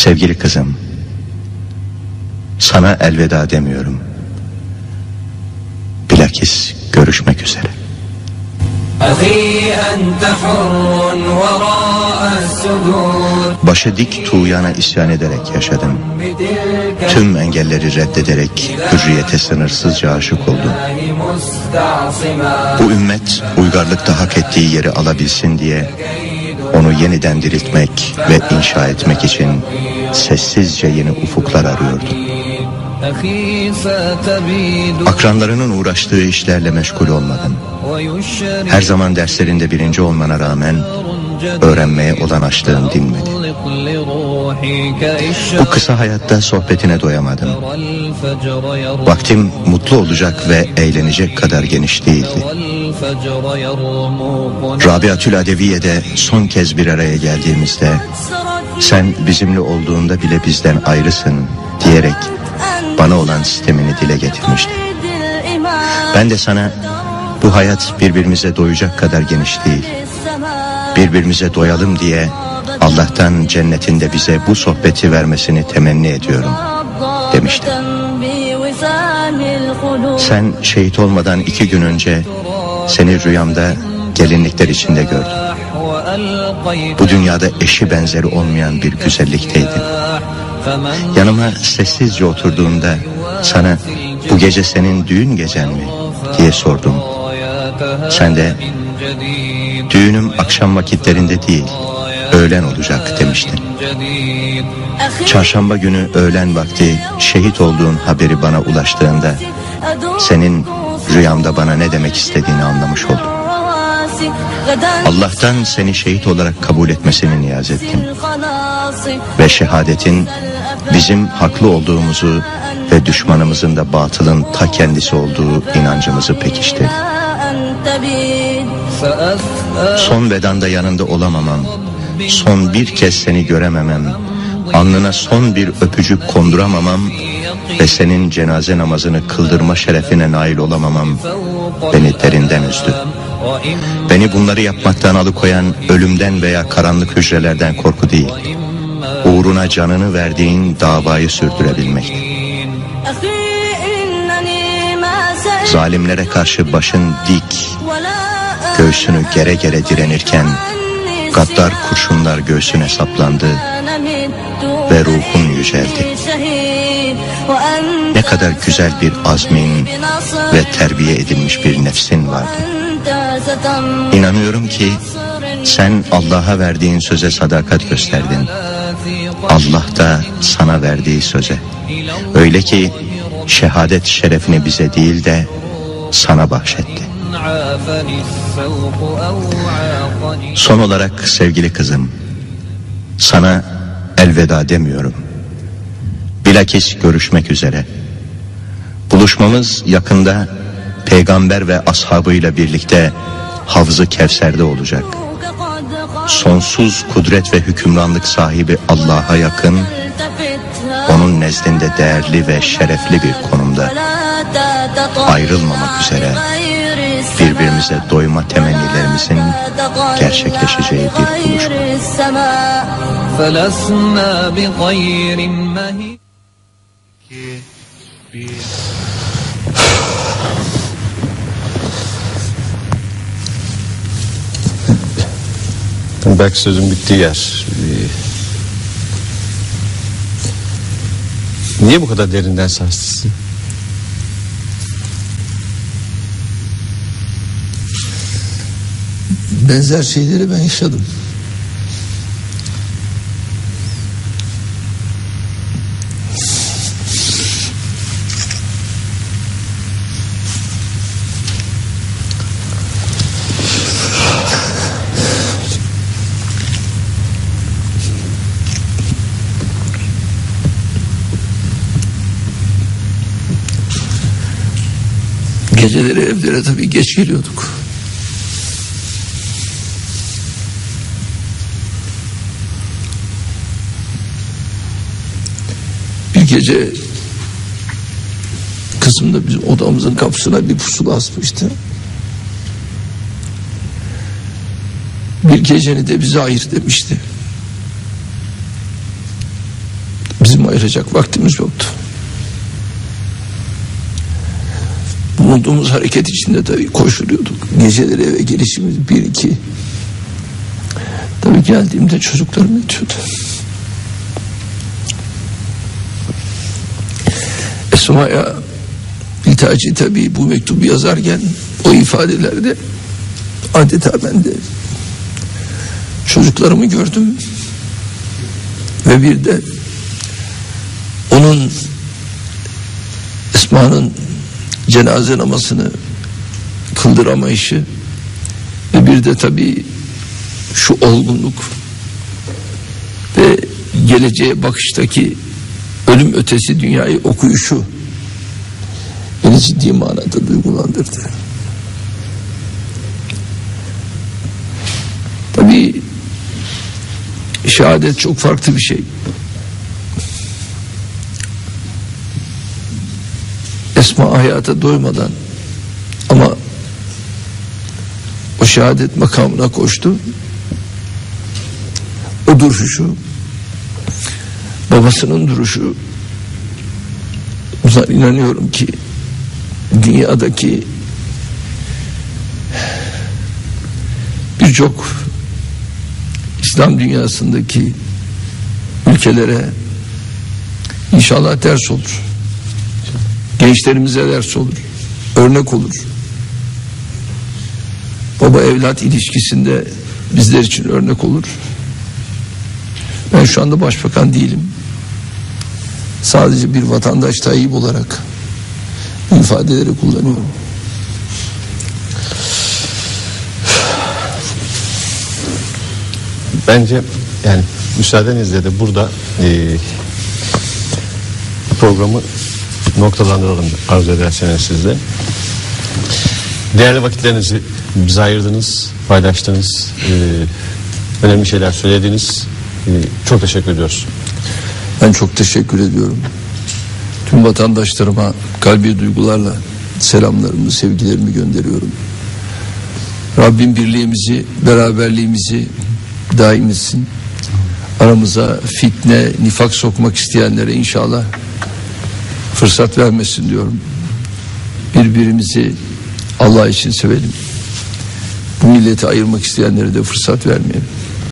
Sevgili kızım, sana elveda demiyorum. Bilakis görüşmek üzere. Başı dik tuğyana isyan ederek yaşadım. Tüm engelleri reddederek hürriyete sınırsızca aşık oldum. Bu ümmet uygarlıkta hak ettiği yeri alabilsin diye onu yeniden diriltmek ve inşa etmek için sessizce yeni ufuklar arıyordu. Akranlarının uğraştığı işlerle meşgul olmadım. Her zaman derslerinde birinci olmana rağmen öğrenmeye olan açlığın dinmedi. Bu kısa hayatta sohbetine doyamadım. Vaktim mutlu olacak ve eğlenecek kadar geniş değildi. Rabiatül Adeviye'de son kez bir araya geldiğimizde sen bizimle olduğunda bile bizden ayrısın diyerek bana olan sistemini dile getirmişti. Ben de sana bu hayat birbirimize doyacak kadar geniş değil. Birbirimize doyalım diye Allah'tan cennetinde bize bu sohbeti vermesini temenni ediyorum demiştim. Sen şehit olmadan iki gün önce seni rüyamda gelinlikler içinde gördüm. Bu dünyada eşi benzeri olmayan bir güzellikteydin. Yanıma sessizce oturduğunda sana bu gece senin düğün gecen mi diye sordum. Sen de düğünüm akşam vakitlerinde değil öğlen olacak demiştin. Çarşamba günü öğlen vakti şehit olduğun haberi bana ulaştığında senin rüyamda bana ne demek istediğini anlamış oldum. Allah'tan seni şehit olarak kabul etmesini niyaz ettim. Ve şehadetin bizim haklı olduğumuzu ve düşmanımızın da batılın ta kendisi olduğu inancımızı pekiştirdi. Son vedanda yanında olamamam, son bir kez seni görememem, alnına son bir öpücük konduramamam ve senin cenaze namazını kıldırma şerefine nail olamamam beni derinden üzdü. Beni bunları yapmaktan alıkoyan ölümden veya karanlık hücrelerden korku değil, uğruna canını verdiğin davayı sürdürebilmekti. Zalimlere karşı başın dik, göğsünü gere gere direnirken gaddar kurşunlar göğsüne saplandı ve ruhun yüceldi. Ne kadar güzel bir azmin ve terbiye edilmiş bir nefsin vardı. İnanıyorum ki sen Allah'a verdiğin söze sadakat gösterdin. Allah da sana verdiği söze. Öyle ki şehadet şerefini bize değil de sana bahşetti. Son olarak sevgili kızım, sana elveda demiyorum. Bilakis görüşmek üzere. Buluşmamız yakında peygamber ve ashabıyla birlikte Havzı Kevser'de olacak. Sonsuz kudret ve hükümranlık sahibi Allah'a yakın, onun nezdinde değerli ve şerefli bir konumda ayrılmamak üzere birbirimize doyma temennilerimizin gerçekleşeceği bir buluşma. Belki sözün bittiği yer. Niye bu kadar derinden sarstısın? Benzer şeyleri ben yaşadım. Geceleri evlere tabii geç geliyorduk. Gece kızım da bizim odamızın kapısına bir pusula asmıştı. Bir geceni de bize ayır demişti. ayıracak vaktimiz yoktu. Bulunduğumuz hareket içinde tabii koşturuyorduk. Geceleri eve gelişimiz bir iki. Tabii geldiğimde çocuklarım yatıyordu. Esma'ya İtaci tabii bu mektubu yazarken o ifadelerde adeta ben de çocuklarımı gördüm ve bir de onun Esma'nın cenaze namazını kıldıramayışı ve bir de tabii şu olgunluk ve geleceğe bakıştaki ölüm ötesi dünyayı okuyuşu beni ciddi manada duygulandırdı. Tabii şehadet çok farklı bir şey. Esma hayata doymadan ama o şehadet makamına koştu. O duruşu babasının duruşu bunlar inanıyorum ki dünyadaki birçok İslam dünyasındaki ülkelere inşallah ders olur. Gençlerimize ders olur. Örnek olur. Baba evlat ilişkisinde bizler için örnek olur. Ben şu anda başbakan değilim. Sadece bir vatandaş Tayyip olarak ifadeleri kullanıyorum. Bence yani müsaadenizle de burada e, programı noktalandıralım arzu ederseniz siz de. Değerli vakitlerinizi bize ayırdınız, paylaştınız, e, önemli şeyler söylediniz. E, çok teşekkür ediyoruz. Ben çok teşekkür ediyorum. Tüm vatandaşlarıma kalbi duygularla selamlarımı, sevgilerimi gönderiyorum. Rabbim birliğimizi, beraberliğimizi daim etsin. Aramıza fitne, nifak sokmak isteyenlere inşallah fırsat vermesin diyorum. Birbirimizi Allah için sevelim. Bu milleti ayırmak isteyenlere de fırsat vermeyelim.